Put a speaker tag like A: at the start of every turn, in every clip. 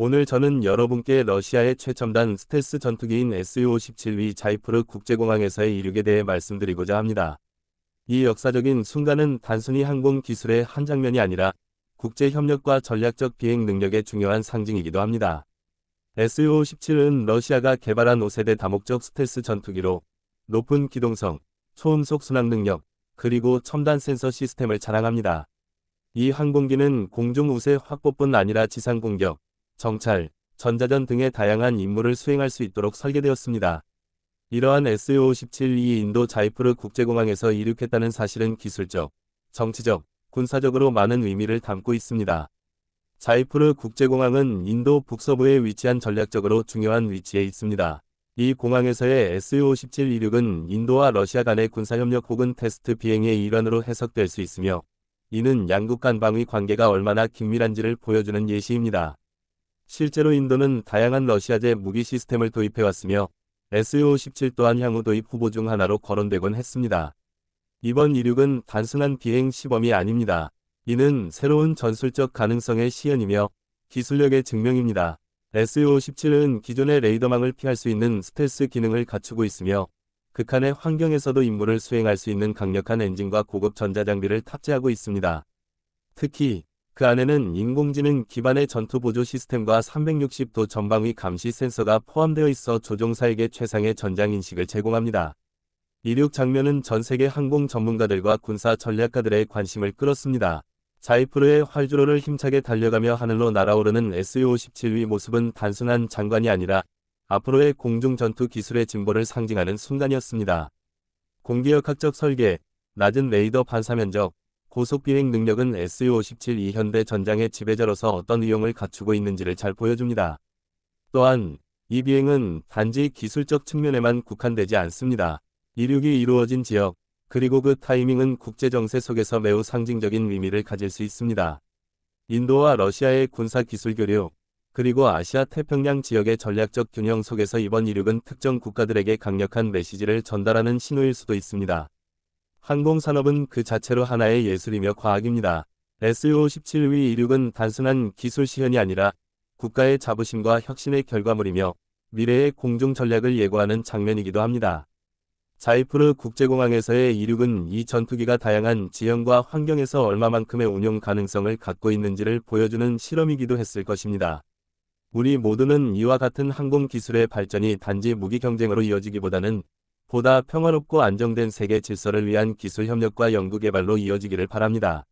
A: 오늘 저는 여러분께 러시아의 최첨단 스텔스 전투기인 Su-57위 자이프르 국제공항에서의 이륙에 대해 말씀드리고자 합니다. 이 역사적인 순간은 단순히 항공 기술의 한 장면이 아니라 국제 협력과 전략적 비행 능력의 중요한 상징이기도 합니다. Su-57은 러시아가 개발한 5세대 다목적 스텔스 전투기로 높은 기동성, 초음속 순항 능력, 그리고 첨단 센서 시스템을 자랑합니다. 이 항공기는 공중 우세 확보뿐 아니라 지상 공격, 정찰, 전자전 등의 다양한 임무를 수행할 수 있도록 설계되었습니다. 이러한 SU-57이 인도 자이프르 국제공항에서 이륙했다는 사실은 기술적, 정치적, 군사적으로 많은 의미를 담고 있습니다. 자이프르 국제공항은 인도 북서부에 위치한 전략적으로 중요한 위치에 있습니다. 이 공항에서의 SU-57 이륙은 인도와 러시아 간의 군사협력 혹은 테스트 비행의 일환으로 해석될 수 있으며 이는 양국 간 방위 관계가 얼마나 긴밀한지를 보여주는 예시입니다. 실제로 인도는 다양한 러시아제 무기 시스템을 도입해왔으며 SU-17 또한 향후 도입 후보 중 하나로 거론되곤 했습니다. 이번 이륙은 단순한 비행 시범이 아닙니다. 이는 새로운 전술적 가능성의 시연이며 기술력의 증명입니다. SU-17은 기존의 레이더망을 피할 수 있는 스텔스 기능을 갖추고 있으며 극한의 환경에서도 임무를 수행할 수 있는 강력한 엔진과 고급 전자장비를 탑재하고 있습니다. 특히 그 안에는 인공지능 기반의 전투 보조 시스템과 360도 전방위 감시 센서가 포함되어 있어 조종사에게 최상의 전장 인식을 제공합니다. 이륙 장면은 전 세계 항공 전문가들과 군사 전략가들의 관심을 끌었습니다. 자이프르의 활주로를 힘차게 달려가며 하늘로 날아오르는 SU-57위 모습은 단순한 장관이 아니라 앞으로의 공중 전투 기술의 진보를 상징하는 순간이었습니다. 공기역학적 설계, 낮은 레이더 반사 면적, 고속 비행 능력은 SU-57 이 현대 전장의 지배자로서 어떤 위용을 갖추고 있는지를 잘 보여줍니다. 또한 이 비행은 단지 기술적 측면에만 국한되지 않습니다. 이륙이 이루어진 지역, 그리고 그 타이밍은 국제 정세 속에서 매우 상징적인 의미를 가질 수 있습니다. 인도와 러시아의 군사 기술 교류, 그리고 아시아 태평양 지역의 전략적 균형 속에서 이번 이륙은 특정 국가들에게 강력한 메시지를 전달하는 신호일 수도 있습니다. 항공산업은 그 자체로 하나의 예술이며 과학입니다. SU-17위 이륙은 단순한 기술 시현이 아니라 국가의 자부심과 혁신의 결과물이며 미래의 공중 전략을 예고하는 장면이기도 합니다. 자이프르 국제공항에서의 이륙은 이 전투기가 다양한 지형과 환경에서 얼마만큼의 운용 가능성을 갖고 있는지를 보여주는 실험이기도 했을 것입니다. 우리 모두는 이와 같은 항공 기술의 발전이 단지 무기 경쟁으로 이어지기보다는 보다 평화롭고 안정된 세계 질서를 위한 기술 협력과 연구 개발로 이어지기를 바랍니다.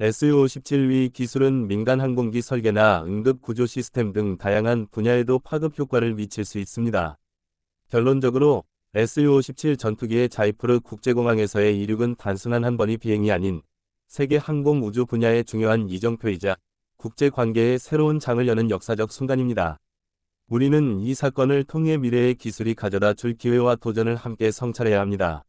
A: SU-57위 기술은 민간 항공기 설계나 응급 구조 시스템 등 다양한 분야에도 파급 효과를 미칠 수 있습니다. 결론적으로 SU-57 전투기의 자이프르 국제공항에서의 이륙은 단순한 한 번의 비행이 아닌 세계 항공 우주 분야의 중요한 이정표이자 국제관계의 새로운 장을 여는 역사적 순간입니다. 우리는 이 사건을 통해 미래의 기술이 가져다 줄 기회와 도전을 함께 성찰해야 합니다.